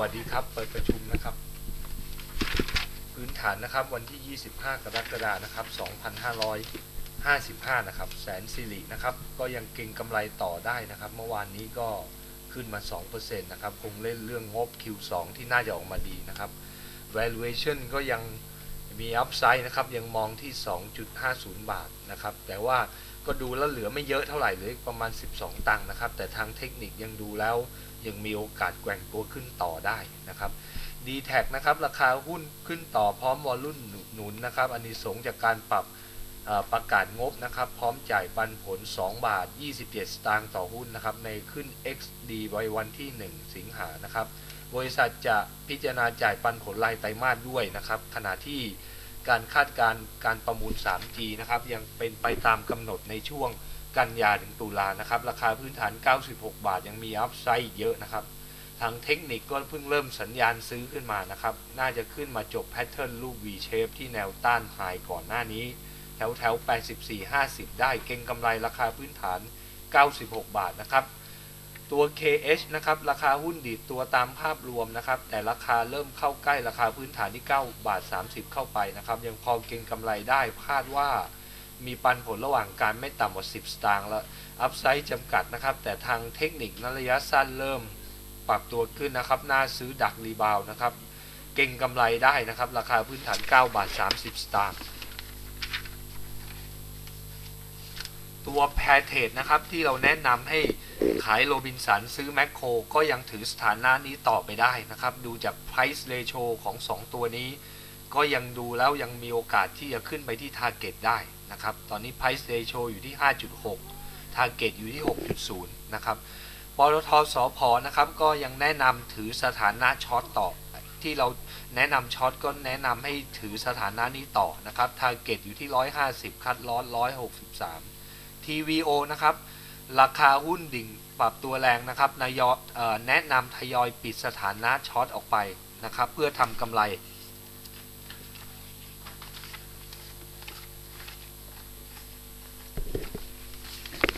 วัสดีครับ เปิดประชุมนะครับ พื้นฐานนะครับวันที่ 25 กรกฎาคมนะครับ 2555 นะครับ แสนสิรินะครับ ก็ยังเก่งกำไรต่อได้นะครับ เมื่อวานนี้ก็ขึ้นมา 2%นะครับ คงเล่นเรื่องงบ Q2 ที่น่าจะออกมาดีนะครับ valuation ก็ยัง มี upside นะครับยังมองที่ 2.50 บาทนะครับแต่ว่าก็ดูแล้วเหลือไม่เยอะเท่าไหร่เหลือประมาณ 12 ตังค์นะครับ แต่ทางเทคนิคยังดูแล้วยังมีโอกาสแกว่งตัวขึ้นต่อได้นะครับ d t แทนะครับราคาหุ้นขึ้นต่อพร้อมวอลลุ่นหนุนนะครับอันนี้สงจากการปรับประกาศงบนะครับ พร้อมจ่ายปันผล 2 บาท 27 สตางค์ต่อหุ้นนะครับ ในขึ้น XD ไว้วันที่ 1 สิงหานะครับ บริษัทจะพิจารณาจ่ายปันผลรายไตรมาสด้วยนะครับ ขณะที่การคาดการ์การประมูล 3G นะครับ ยังเป็นไปตามกำหนดในช่วงกันยาถึงตุลานะครับ ราคาพื้นฐาน 96 บาท ยังมีอัพไซด์เยอะนะครับ ทางเทคนิคก็เพิ่งเริ่มสัญญาณซื้อขึ้นมานะครับ น่าจะขึ้นมาจบแพทเทิร์นรูป V shape ที่แนวต้านไฮก่อนหน้านี้ แถวแถว84-50 ได้เก็งกำไรราคาพื้นฐาน 96 บาทนะครับ ตัว KH นะครับ ราคาหุ้นดีดตัวตามภาพรวมนะครับ แต่ราคาเริ่มเข้าใกล้ราคาพื้นฐานที่ 9 บาท 30 เข้าไปนะครับ ยังพอเก็งกำไรได้คาดว่ามีปันผลระหว่างการไม่ต่ำกว่า 10 สตางค์แล้วอัพไซด์จำกัดนะครับ แต่ทางเทคนิคนระยะสั้นเริ่มปรับตัวขึ้นนะครับ น่าซื้อดักรีบาวนะครับ เก่งกำไรได้นะครับ ราคาพื้นฐาน 9 บาท 30 สตางค์ ตัวแพรเทรดนะครับ ที่เราแนะนำให้ขายโรบินสันซื้อแมคโครก็ยังถือสถานะนี้ต่อไปได้นะครับ ดูจาก price ratio ของ 2 ตัวนี้ ก็ยังดูแล้วยังมีโอกาสที่จะขึ้นไปที่ target ได้นะครับ ตอนนี้ price ratio อยู่ที่ 5.6 target อยู่ที่ 6.0 นะครับปตทสพอนะครับ ก็ยังแนะนำถือสถานะช็อตต่อที่เราแนะนำช็อตก็แนะนำให้ถือสถานะนี้ต่อนะครับ target อยู่ที่ 150 คัดลอส163 TVO นะครับ ราคาหุ้นดิ่งปรับตัวแรงนะครับนายแนะนำทยอยปิดสถานะช็อตออกไปนะครับ เพื่อทำกำไร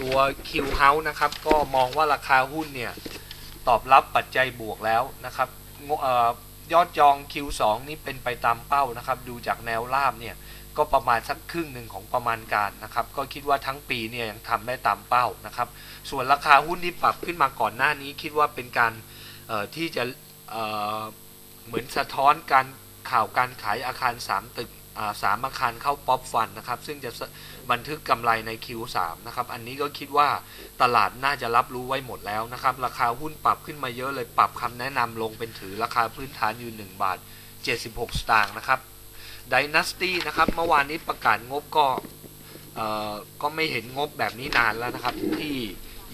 ตัว Q House นะครับ ก็มองว่าราคาหุ้นเนี่ย ตอบรับปัจจัยบวกแล้วนะครับออยอดจอง Q2 นี่เป็นไปตามเป้านะครับ ดูจากแนวราบเนี่ย ก็ประมาณสักครึ่งหนึ่งของประมาณการนะครับ ก็คิดว่าทั้งปีเนี่ยยังทำได้ตามเป้านะครับ ส่วนราคาหุ้นที่ปรับขึ้นมาก่อนหน้านี้ คิดว่าเป็นการที่จะเเหมือนสะท้อนการข่าวการขายอาคาร 3 ตึกสามอาคารเข้าป๊อปฟันนะครับ ซึ่งจะบันทึกกำไรใน Q3 นะครับ อันนี้ก็คิดว่าตลาดน่าจะรับรู้ไว้หมดแล้วนะครับ ราคาหุ้นปรับขึ้นมาเยอะเลยปรับคำแนะนำลงเป็นถือราคาพื้นฐานอยู่ 1 บาท 76 สตางค์นะครับ Dynasty นะครับ เมื่อวานนี้ประกาศงบก็ก็ไม่เห็นงบแบบนี้นานแล้วนะครับ ที่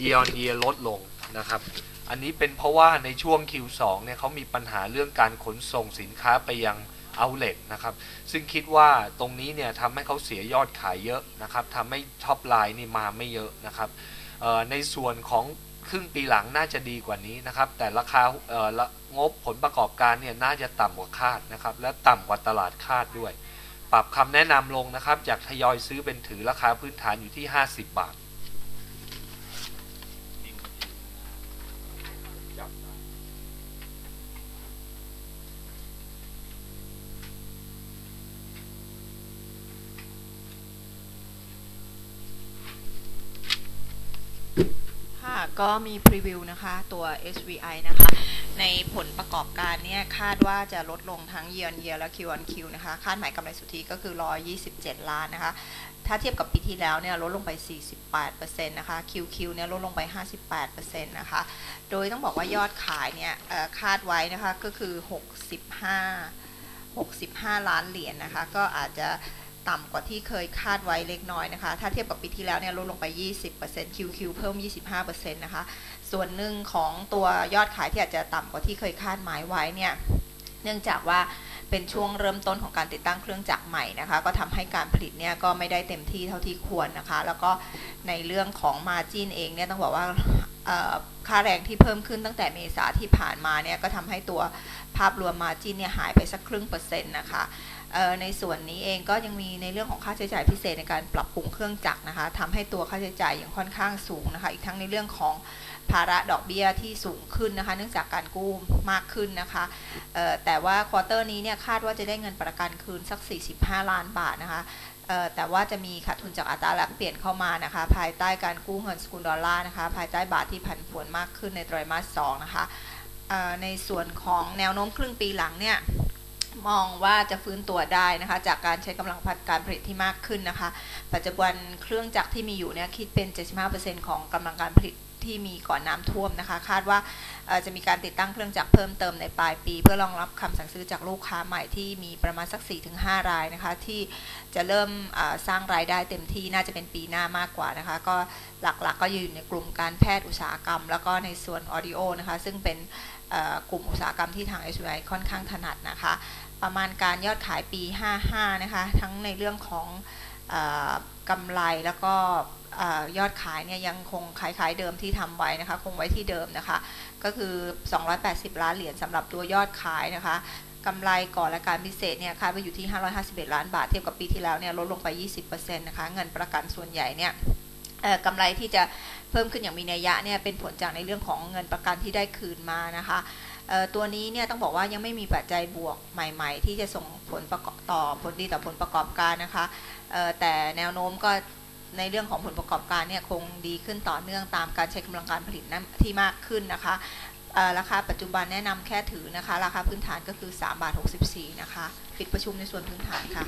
year on year ลดลงนะครับ อันนี้เป็นเพราะว่าในช่วง Q2 เนี่ยเขามีปัญหาเรื่องการขนส่งสินค้าไปยัง outlet นะครับ ซึ่งคิดว่าตรงนี้เนี่ยทำให้เขาเสียยอดขายเยอะนะครับทำให้ท็อปไลน์นี่มาไม่เยอะนะครับในส่วนของ ครึ่งปีหลังน่าจะดีกว่านี้นะครับ แต่ราคาเอ่องบผลประกอบการเนี่ยน่าจะต่ำกว่าคาดนะครับ และต่ำกว่าตลาดคาดด้วย ปรับคำแนะนำลงนะครับ จากทยอยซื้อเป็นถือราคาพื้นฐานอยู่ที่ 50 บาท ค่ะ ก็มีพรีวิวนะคะตัว SVI นะคะ ในผลประกอบการเนี่ยคาดว่าจะลดลงทั้ง year on year และ Q on Q นะคะ คาดหมายกำไรสุทธิก็คือ 127 ล้านนะคะ ถ้าเทียบกับปีที่แล้วเนี่ยลดลงไป 48%นะคะ QQ เนี่ยลดลงไป 58%นะคะ โดยต้องบอกว่ายอดขายเนี่ยคาดไว้นะคะก็คือ 65 65 ล้านเหรียญนะคะ ก็อาจจะ ต่ำกว่าที่เคยคาดไว้เล็กน้อยนะคะ ถ้าเทียบกับปีที่แล้วเนี่ยลดลงไป 20% QQ เพิ่ม 25%นะคะ ส่วนหนึ่งของตัวยอดขายที่อาจจะต่ำกว่าที่เคยคาดหมายไว้เนี่ย เนื่องจากว่าเป็นช่วงเริ่มต้นของการติดตั้งเครื่องจักรใหม่นะคะ ก็ทำให้การผลิตเนี่ยก็ไม่ได้เต็มที่เท่าที่ควรนะคะ แล้วก็ในเรื่องของมาจินเองเนี่ยต้องบอกว่าค่าแรงที่เพิ่มขึ้นตั้งแต่เมษาที่ผ่านมาเนี่ยก็ทำให้ตัวภาพรวมมาจินเนี่ยหายไปสักครึ่งเปอร์เซ็นต์นะคะ ในส่วนนี้เองก็ยังมีในเรื่องของค่าใช้จ่ายพิเศษในการปรับปรุงเครื่องจักรนะคะทำให้ตัวค่าใช้จ่ายยังค่อนข้างสูงนะคะ อีกทั้งในเรื่องของภาระดอกเบี้ยที่สูงขึ้นนะคะ เนื่องจากการกู้มากขึ้นนะคะแต่ว่าควอเตอร์นี้เนี่ยคาดว่าจะได้เงินประกันคืนสัก 45 ล้านบาทนะคะแต่ว่าจะมีขาดทุนจากอัตราแลกเปลี่ยนเข้ามานะคะ ภายใต้การกู้เงินสกุลดอลลาร์นะคะ ภายใต้บาทที่ผันผวนมากขึ้นในไตรมาส2นะคะในส่วนของแนวโน้มครึ่งปีหลังเนี่ย มองว่าจะฟื้นตัวได้นะคะ จากการใช้กำลังผลัดการผลิตที่มากขึ้นนะคะ ปัจจุบันเครื่องจักรที่มีอยู่เนี่ยคิดเป็น 75%ของกำลังการผลิตที่มีก่อนน้ำท่วมนะคะ คาดว่าจะมีการติดตั้งเครื่องจักรเพิ่มเติมในปลายปี เพื่อรองรับคำสั่งซื้อจากลูกค้าใหม่ที่มีประมาณสัก 4-5 รายนะคะ ที่จะเริ่มสร้างรายได้เต็มที่น่าจะเป็นปีหน้ามากกว่านะคะ ก็หลักๆก็อยู่ในกลุ่มการแพทย์อุตสาหกรรม แล้วก็ในส่วนออดิโอนะคะ ซึ่งเป็นกลุ่มอุตสาหกรรมที่ทาง SBI ค่อนข้างถนัดนะคะ ประมาณการยอดขายปี 55 นะคะ ทั้งในเรื่องของอกำไรแล้วก็ยอดขายเนี่ยยังคงขายขายเดิมที่ทำไว้นะคะ คงไว้ที่เดิมนะคะ ก็คือ 280 ล้านเหรียญสำหรับตัวยอดขายนะคะกำไรก่อนและการพิเศษเนี่ยคาดว่าอยู่ที่ 551 ล้านบาทเทียบกับปีที่แล้วเนี่ยลดลงไป 20%นะคะ เงินประกันส่วนใหญ่เนี่ยกำไรที่จะเพิ่มขึ้นอย่างมีนัยยะเนี่ยเป็นผลจากในเรื่องของเงินประกันที่ได้คืนมานะคะ ตัวนี้เนี่ยต้องบอกว่ายังไม่มีปัจจัยบวกใหม่ ๆ ที่จะส่งผลประกอบต่อผลดีต่อผลประกอบการนะคะแต่แนวโน้มก็ในเรื่องของผลประกอบการเนี่ยคงดีขึ้นต่อเนื่องตามการใช้กำลังการผลิตนั้นที่มากขึ้นนะคะราคาปัจจุบันแนะนำแค่ถือนะคะ ราคาพื้นฐานก็คือ3บาท64นะคะ ปิดประชุมในส่วนพื้นฐานค่ะ